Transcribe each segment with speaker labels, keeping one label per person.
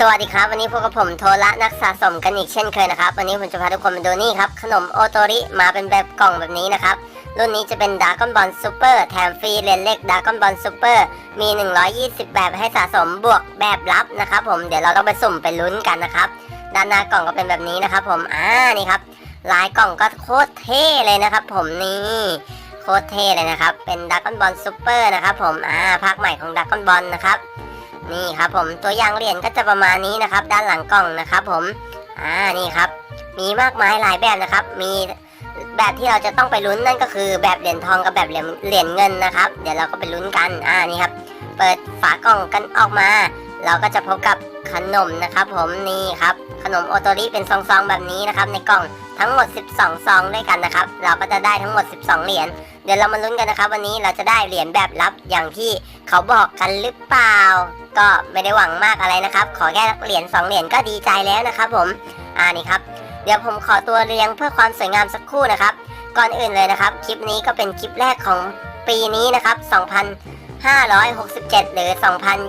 Speaker 1: สวัสดีครับ วันนี้พวกกับผมโทระนักสะสมกันอีกเช่นเคยนะครับ วันนี้ผมจะพาทุกคนมาดูนี่ครับ ขนมโอโตริมาเป็นแบบกล่องแบบนี้นะครับ รุ่นนี้จะเป็นด r a ก้อนบอลซูเปอร์แถมฟรีเรียญเล็กด r a ก้อนบอลซูเปอร์มี 120 แบบให้สะสมบวกแบบลับนะครับผมเดี๋ยวเราต้องไปสุ่มไปลุ้นกันนะครับด้านหน้ากล่องก็เป็นแบบนี้นะครับ ผมอ่านี่ครับลายกล่องก็โคตรเท่เลยนะครับ ผมนี่โคตรเท่เลยนะครับเป็นด r a ก้อนบอลซูเปอร์นะครับผมอ่าภาคใหม่ของด r a ก้อนบอลนะครับ นี่ครับผมตัวอย่างเหรียญก็จะประมาณนี้นะครับ ด้านหลังกล่องนะครับ ผมอ่านี่ครับ มีมากมายหลายแบบนะครับ มีแบบที่เราจะต้องไปลุ้นนั่นก็คือแบบเหรียญทองกับแบบเหรียญเหรียญเงินนะครับ เดี๋ยวเราก็ไปลุ้นกันอ่านี่ครับ เปิดฝากล่องกันออกมา เราก็จะพบกับ ขนมนะครับผมนี่ครับขนมโอโตริเป็นซองๆแบบนี้นะครับในกล่องทั้งหมด 12 ซองด้วยกันนะครับเราก็จะได้ทั้งหมด 12 เหรียญเดี๋ยวเรามาลุ้นกันนะครับ วันนี้เราจะได้เหรียญแบบลับอย่างที่เขาบอกกันหรือเปล่า ก็ไม่ได้หวังมากอะไรนะครับ ขอแค่เหรียญ2เหรียญก็ดีใจแล้วนะครับผมอ่านี่ครับเดี๋ยวผมขอตัวเรียงเพื่อความสวยงามสักครู่นะครับ ก่อนอื่นเลยนะครับ คลิปนี้ก็เป็นคลิปแรกของปีนี้นะครับ 2567 หรือ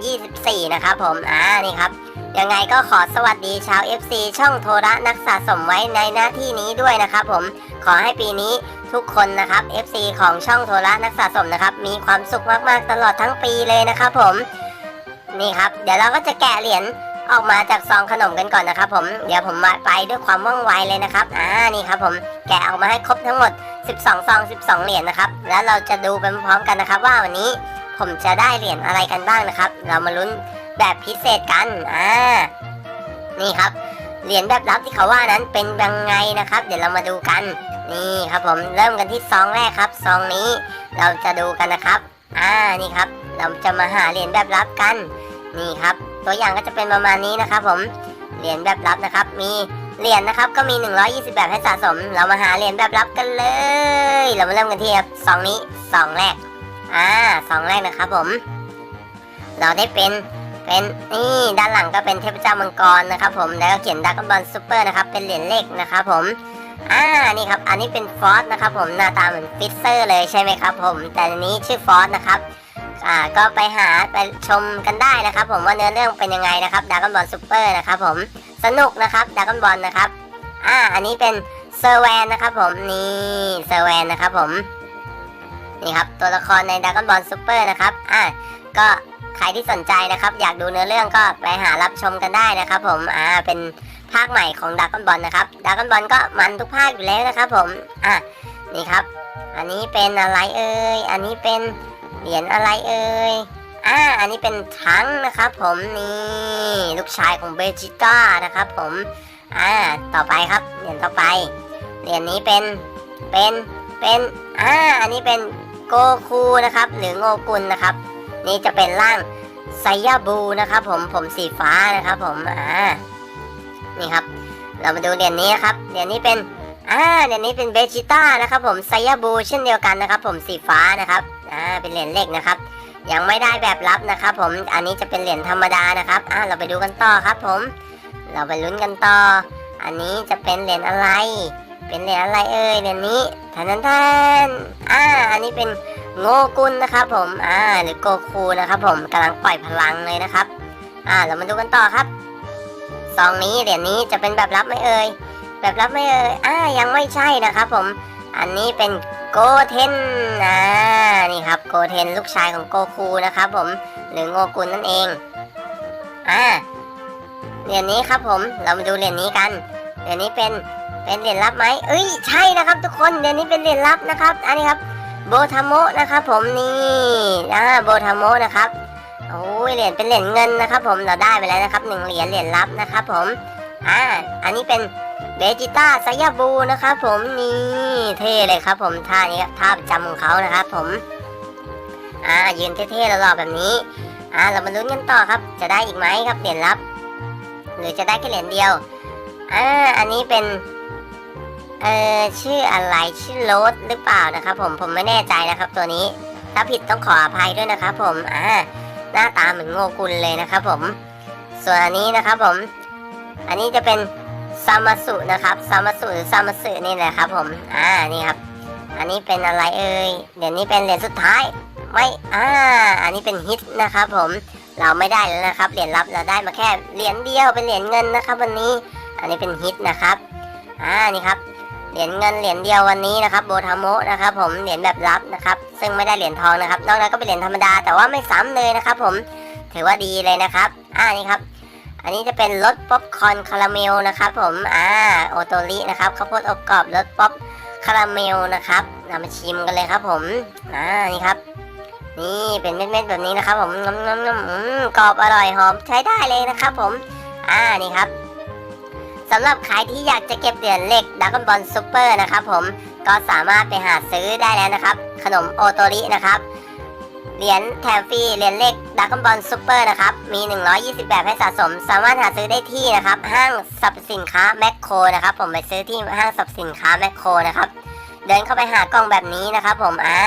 Speaker 1: 2024 นะครับผม อ่า นี่ครับ ยังไงก็ขอสวัสดีชาว FC ช่องโทระนักสะสมไว้ในหน้าที่นี้ด้วยนะครับผม ขอให้ปีนี้ทุกคนนะครับ FC ของช่องโทระนักสะสมนะครับ มีความสุขมากๆ ตลอดทั้งปีเลยนะครับผม นี่ครับ เดี๋ยวเราก็จะแกะเหรียญออกมาจากซองขนมกันก่อนนะครับผม เดี๋ยวผมมาไปด้วยความว่องไวเลยนะครับ อ่า นี่ครับผม แกะออกมาให้ครบทั้งหมด 12 ซอง 12 เหรียญนะครับ แล้วเราจะดูไปพร้อมกันนะครับว่าวันนี้ ผมจะได้เหรียญอะไรกันบ้างนะครับ เรามาลุ้นแบบพิเศษกัน อ่า นี่ครับ เหรียญแบบลับที่เขาว่านั้นเป็นยังไงนะครับ เดี๋ยวเรามาดูกัน นี่ครับผม เริ่มกันที่ซองแรกครับ ซองนี้เราจะดูกันนะครับ อ่า นี่ครับ เราจะมาหาเหรียญแบบลับกัน นี่ครับ ตัวอย่างก็จะเป็นประมาณนี้นะครับ ผม เหรียญแบบลับนะครับ มีเหรียญนะครับ ก็มี 120 แบบให้สะสม เรามาหาเหรียญแบบลับกันเลย เรามาเริ่มกันที่ครับซองนี้ซองแรก อ่าซองแรกนะครับผม เราได้เป็นเป็นนี่ด้านหลังก็เป็นเทพเจ้ามังกรนะครับผมแล้วก็เขียนดักบอลซูเปอร์นะครับเป็นเหรียญเล็กนะครับผมอ่านี่ครับอันนี้เป็นฟอสนะครับผมหน้าตาเหมือนฟิสเซอร์เลยใช่ไหมครับผมแต่อันนี้ชื่อฟอสนะครับอ่าก็ไปหาไปชมกันได้นะครับ ผมว่าเนื้อเรื่องเป็นยังไงนะครับดักบอลซูเปอร์นะครับผมสนุกนะครับดักบอลนะครับอ่าอันนี้เป็นเซอร์แวนนะครับผมนี่เซอร์แวนนะครับผม นี่ครับตัวละครในดักบอลซูเปอร์นะครับอ่าก็ใครที่สนใจนะครับ อยากดูเนื้อเรื่องก็ไปหารับชมกันได้นะครับ ผมอ่าเป็นภาคใหม่ของดักบอลนะครับดักบอลก็มันทุกภาคอยู่แล้วนะครับ ผมอะนี่ครับ อันนี้เป็นอะไรเอ่ยอันนี้เป็นเหรียญอะไรเอ่ยอ่าอันนี้เป็นทั้งนะครับ ผมนี่ลูกชายของเบจิต้านะครับ ผมอ่าต่อไปครับเหรียญต่อไปเหรียญนี้เป็นเป็นเป็นอ่าอันนี้เป็น โกคูนะครับหรือโงกุลนะครับ นี่จะเป็นร่างไซยาบูนะครับ ผมผมสีฟ้านะครับผมอ่านี่ครับ เรามาดูเหรียญนี้นะครับเหรียญนี้เป็นอ่าเหรียญนี้เป็นเบจิต้านะครับ ผมไซยาบูเช่นเดียวกันนะครับ ผมสีฟ้านะครับอ่าเป็นเหรียญเล็กนะครับ ยังไม่ได้แบบลับนะครับ ผมอันนี้จะเป็นเหรียญธรรมดานะครับอ่าเราไปดูกันต่อครับ ผม เราไปลุ้นกันต่อ อันนี้จะเป็นเหรียญอะไร เป็นเหรียญอะไรเอ่ยเหรียญนี้ทันทันทันอ่าอันนี้เป็นโงกุลนะครับผมอ่าหรือโกคูนะครับผมกำลังปล่อยพลังเลยนะครับ อ่าเรามาดูกันต่อครับซองนี้เหรียญนี้จะเป็นแบบลับไหมเอ่ยแบบลับไหมเอ่ยอ่ายังไม่ใช่นะครับผมอันนี้เป็นโกเทนอ่านี่ครับโกเทนลูกชายของโกคูนะครับผมหรือโงกุลนั่นเองอ่าเหรียญนี้ครับผมเรามาดูเหรียญนี้กันเหรียญนี้เป็น เป็นเหรียญลับไหมเอ้ยใช่นะครับทุกคนเหรียญนี้เป็นเหรียญลับนะครับ อันนี้ครับโบทาโมนะครับ ผมนี่อ่าโบทาโมนะครับโอ้ยเหรียญเป็นเหรียญเงินนะครับ ผมเราได้ไปแล้วนะครับหนึ่งเหรียญเหรียญลับนะครับ ผมอ่าอันนี้เป็นเบจิต้าไซยาบูนะครับ ผมนี่เท่เลยครับ ผมท่านี้ครับท่าประจำของเขานะครับ ผมอ่ายืนเท่ๆหล่อๆแบบนี้อ่าเรามาลุ้นกันต่อครับ จะได้อีกไหมครับเหรียญลับ หรือจะได้แค่เหรียญเดียวอ่าอันนี้เป็น เออชื่ออะไรชื่อโรสหรือเปล่านะครับ ผมผมไม่แน่ใจนะครับ ตัวนี้ ถ้าผิดต้องขออภัยด้วยนะครับ ผมอ่าหน้าตาเหมือนโงกุลเลยนะครับ ผม ส่วนอันนี้นะครับผม อันนี้จะเป็นซามาสุนะครับซามาสุหรือซามาสึนี่แหละครับ ผมอ่านี่ครับ อันนี้เป็นอะไรเอ่ยเดี๋ยวนี้เป็นเหรียญสุดท้ายไม่อ่าอันนี้เป็นฮิตนะครับ ผมเราไม่ได้แล้วนะครับเหรียญลับเราได้มาแค่เหรียญเดียวเป็นเหรียญเงินนะครับ วันนี้ อันนี้เป็นฮิตนะครับอ่านี่ครับ เหรียญเงินเหรียญเดียววันนี้นะครับโบทาโมะนะครับผมเหรียญแบบลับนะครับซึ่งไม่ได้เหรียญทองนะครับนอกนั้นก็เป็นเหรียญธรรมดาแต่ว่าไม่ซ้ำเลยนะครับผมถือว่าดีเลยนะครับอ่านี่ครับอันนี้จะเป็นรสป๊อปคอนคาราเมลนะครับผมอ่าโอโตรินะครับข้าวโพดอบกรอบรสป๊อปคาราเมลนะครับเรามาชิมกันเลยครับผมอ่านี่ครับ นี่เป็นเม็ดๆแบบนี้นะครับผมงำๆๆกรอบอร่อยหอมใช้ได้เลยนะครับผมอ่านี่ครับ สำหรับใครที่อยากจะเก็บเหรียญเหล็กดักบอลซูเปอร์นะครับผมก็สามารถไปหาซื้อได้แล้วนะครับ ขนมโอโตรินะครับเหรียญแถมฟรีเหรียญเหล็กดักบอลซูเปอร์นะครับมี 120 แบบให้สะสม สามารถหาซื้อได้ที่นะครับ ห้างสรรพสินค้าแมคโครนะครับ ผมไปซื้อที่ห้างสรรพสินค้าแมคโครนะครับเดินเข้าไปหากล่องแบบนี้นะครับ ผมอ่า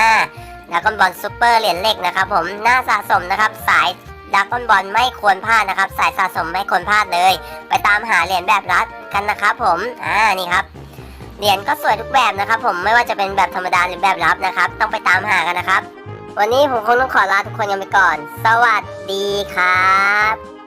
Speaker 1: ดักบอลซูเปอร์เหรียญเหล็กนะครับ ผมน่าสะสมนะครับสาย ดักบอลไม่ควรพลาดนะครับ สายสะสมไม่ควรพลาดเลย ไปตามหาเหรียญแบบรัดกันนะครับผม อ่า นี่ครับ เหรียญก็สวยทุกแบบนะครับ ผม ไม่ว่าจะเป็นแบบธรรมดาหรือแบบรับนะครับ ต้องไปตามหากันนะครับ วันนี้ผมคงต้องขอลาทุกคนกันไปก่อน สวัสดีครับ